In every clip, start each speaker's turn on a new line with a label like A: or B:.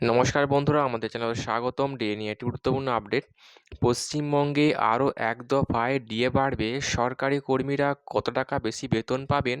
A: নমস্কার বন্ধুরা, আমাদের চ্যানেলে স্বাগতম। ডিএ নিয়ে একটি গুরুত্বপূর্ণ আপডেট। পশ্চিমবঙ্গে আরও এক দফায় ডিএ বাড়বে। সরকারি কর্মীরা কত টাকা বেশি বেতন পাবেন?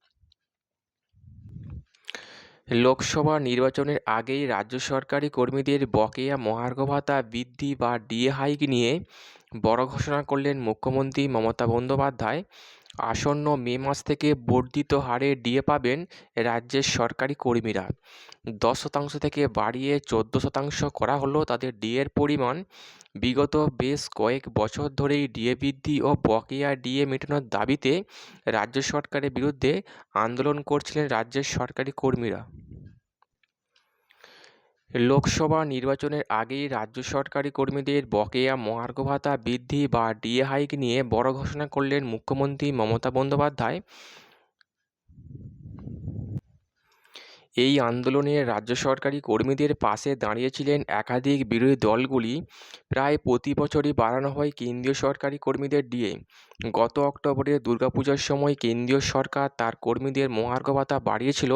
A: লোকসভা নির্বাচনের আগেই রাজ্য সরকারি কর্মীদের বকেয়া মহার্ঘ ভাতা বৃদ্ধি বা ডিএ হাইক নিয়ে বড় ঘোষণা করলেন মুখ্যমন্ত্রী মমতা বন্দ্যোপাধ্যায়। আসন্ন মে মাস থেকে বর্ধিত হারে ডিএ পাবেন রাজ্যের সরকারি কর্মীরা। দশ শতাংশ থেকে বাড়িয়ে চোদ্দ শতাংশ করা হলো তাদের ডিএর পরিমাণ। বিগত বেশ কয়েক বছর ধরেই ডিএ বৃদ্ধি ও বকেয়া ডিএ মেটানোর দাবিতে রাজ্য সরকারের বিরুদ্ধে আন্দোলন করছিলেন রাজ্যের সরকারি কর্মীরা। লোকসভা নির্বাচনের আগেই রাজ্য সরকারি কর্মীদের বকেয়া মহার্ঘ ভাতা, বৃদ্ধি বা ডিএ হাইক নিয়ে বড় ঘোষণা করলেন মুখ্যমন্ত্রী মমতা বন্দ্যোপাধ্যায়। এই আন্দোলনে রাজ্য সরকারি কর্মীদের পাশে দাঁড়িয়েছিলেন একাধিক বিরোধী দলগুলি। প্রায় প্রতি বছরই বাড়ানো হয় কেন্দ্রীয় সরকারি কর্মীদের ডিএ। গত অক্টোবরে দুর্গাপূজার সময় কেন্দ্রীয় সরকার তার কর্মীদের মহার্ঘ ভাতা বাড়িয়েছিল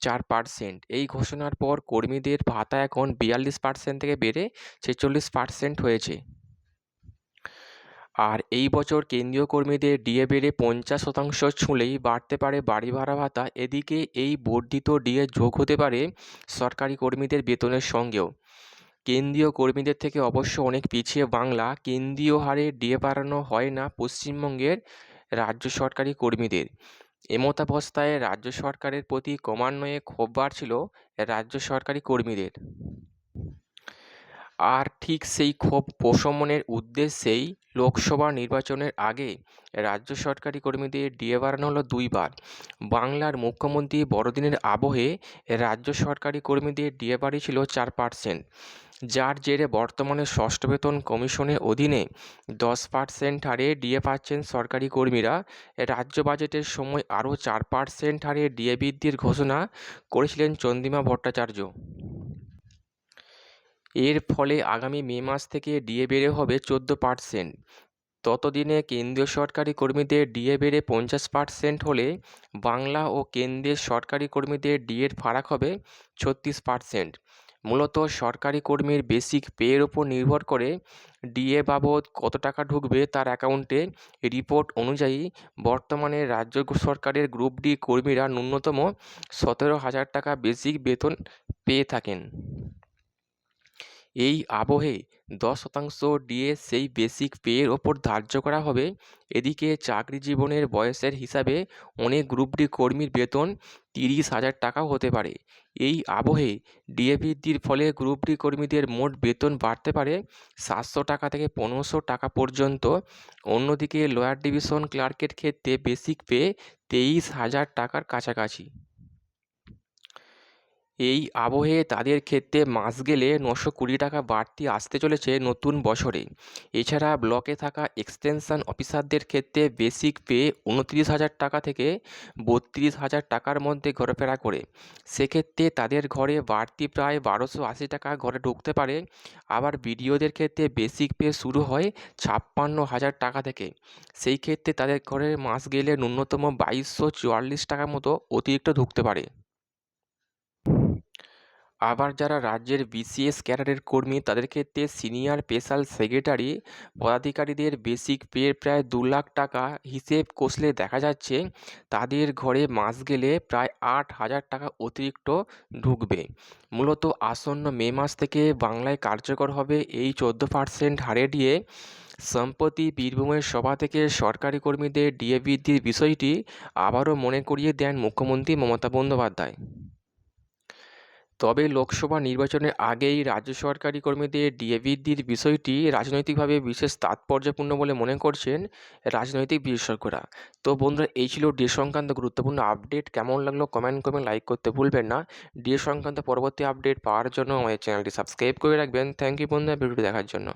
A: চার পার্সেন্ট। এই ঘোষণার পর কর্মীদের ভাতা এখন বিয়াল্লিশ পার্সেন্ট থেকে বেড়ে ছেচল্লিশ পার্সেন্ট হয়েছে। আর এই বছর কেন্দ্রীয় কর্মীদের ডিএ বেড়ে পঞ্চাশ শতাংশ ছুঁলেই বাড়তে পারে বাড়ি ভাড়া ভাতা। এদিকে এই বর্ধিত ডিএ যোগ হতে পারে সরকারি কর্মীদের বেতনের সঙ্গেও। কেন্দ্রীয় কর্মীদের থেকে অবশ্য অনেক পিছিয়ে বাংলা। কেন্দ্রীয় হারে ডিএ বাড়ানো হয় না পশ্চিমবঙ্গের রাজ্য সরকারি কর্মীদের। এমতাবস্থায় রাজ্য সরকারের প্রতি ক্রমান্বয়ে ক্ষোভ বাড়ছিল রাজ্য সরকারি কর্মীদের। আর ঠিক সেই ক্ষোভ প্রশমনের উদ্দেশ্যেই লোকসভা নির্বাচনের আগে রাজ্য সরকারি কর্মীদের ডিএ বাড়ানো হলো দুইবার। বাংলার মুখ্যমন্ত্রী বড়দিনের আবহে রাজ্য সরকারি কর্মীদের ডিএ বাড়িয়েছিল চার পার্সেন্ট যার জেরে বর্তমানে ষষ্ঠ বেতন কমিশনের অধীনে দশ পার্সেন্ট হারে ডিএ পাচ্ছেন সরকারি কর্মীরা। রাজ্য বাজেটের সময় আরও চার পার্সেন্ট হারে ডিএ বৃদ্ধির ঘোষণা করেছিলেন চন্দ্রিমা ভট্টাচার্য। এর ফলে আগামী মে মাস থেকে ডিএ বেড়ে হবে চোদ্দ পার্সেন্ট। ততদিনে কেন্দ্রীয় সরকারি কর্মীদের ডিএ বেড়ে পঞ্চাশ পার্সেন্ট হলে বাংলা ও কেন্দ্রের সরকারি কর্মীদের ডিএর ফারাক হবে ছত্রিশ পার্সেন্ট। মূলত সরকারি কর্মীর বেসিক পেয়ের ওপর নির্ভর করে ডিএ বাবদ কত টাকা ঢুকবে তার অ্যাকাউন্টে রিপোর্ট অনুযায়ী বর্তমানে রাজ্য সরকারের গ্রুপ ডি কর্মীরা ন্যূনতম সতেরো হাজার টাকা বেসিক বেতন পেয়ে থাকেন। এই আবহে দশ শতাংশ ডিএ সেই বেসিক পেয়ের ওপর ধার্য করা হবে। এদিকে চাকরি জীবনের বয়সের হিসাবে অনেক গ্রুপ ডি কর্মীর বেতন তিরিশ হাজার টাকাও হতে পারে। এই আবহে ডিএ বৃদ্ধির ফলে গ্রুপ ডি কর্মীদের মোট বেতন বাড়তে পারে সাতশো টাকা থেকে পনেরোশো টাকা পর্যন্ত। অন্যদিকে লোয়ার ডিভিশন ক্লার্কের ক্ষেত্রে বেসিক পে তেইশ হাজার টাকার কাছাকাছি। এই আবহে তাদের ক্ষেত্রে মাস গেলে নশো কুড়ি টাকা বাড়তি আসতে চলেছে নতুন বছরে। এছাড়া ব্লকে থাকা এক্সটেনশন অফিসারদের ক্ষেত্রে বেসিক পে উনত্রিশ হাজার টাকা থেকে বত্রিশ হাজার টাকার মধ্যে ঘোরাফেরা করে। সেক্ষেত্রে তাদের ঘরে বাড়তি প্রায় বারোশো আশি টাকা ঘরে ঢুকতে পারে। আবার বিডিওদের ক্ষেত্রে বেসিক পে শুরু হয় ছাপ্পান্ন হাজার টাকা থেকে। সেই ক্ষেত্রে তাদের ঘরে মাস গেলে ন্যূনতম বাইশশো চুয়াল্লিশ টাকার মতো অতিরিক্ত ঢুকতে পারে। আবার যারা রাজ্যের বিসিএস ক্যাডারের কর্মী, তাদের ক্ষেত্রে সিনিয়র স্পেশাল সেক্রেটারি পদাধিকারীদের বেসিক পে প্রায় দু লাখ টাকা হিসেব কষলে দেখা যাচ্ছে তাদের ঘরে মাস গেলে প্রায় আট হাজার টাকা অতিরিক্ত ঢুকবে। মূলত আসন্ন মে মাস থেকে বাংলায় কার্যকর হবে এই চোদ্দ পার্সেন্ট হারে দিয়ে সম্প্রতি বীরভূমের সভা থেকে সরকারি কর্মীদের ডিএ বৃদ্ধির বিষয়টি আবারও মনে করিয়ে দেন মুখ্যমন্ত্রী মমতা বন্দ্যোপাধ্যায়। তবে লোকসভা নির্বাচনের আগেই রাজ্য সরকারি কর্মীদের ডিএ বৃদ্ধির বিষয়টি রাজনৈতিকভাবে বিশেষ তাৎপর্যপূর্ণ বলে মনে করছেন রাজনৈতিক বিশেষজ্ঞরা। তো বন্ধুরা, এই ছিল ডিএ সংক্রান্ত গুরুত্বপূর্ণ আপডেট। কেমন লাগল কমেন্ট করবেন লাইক করতে ভুলবেন না। ডিএ সংক্রান্ত পরবর্তী আপডেট পাওয়ার জন্য আমাদের চ্যানেলটি সাবস্ক্রাইব করে রাখবেন। থ্যাংক ইউ বন্ধুরা, ভিডিওটি দেখার জন্য।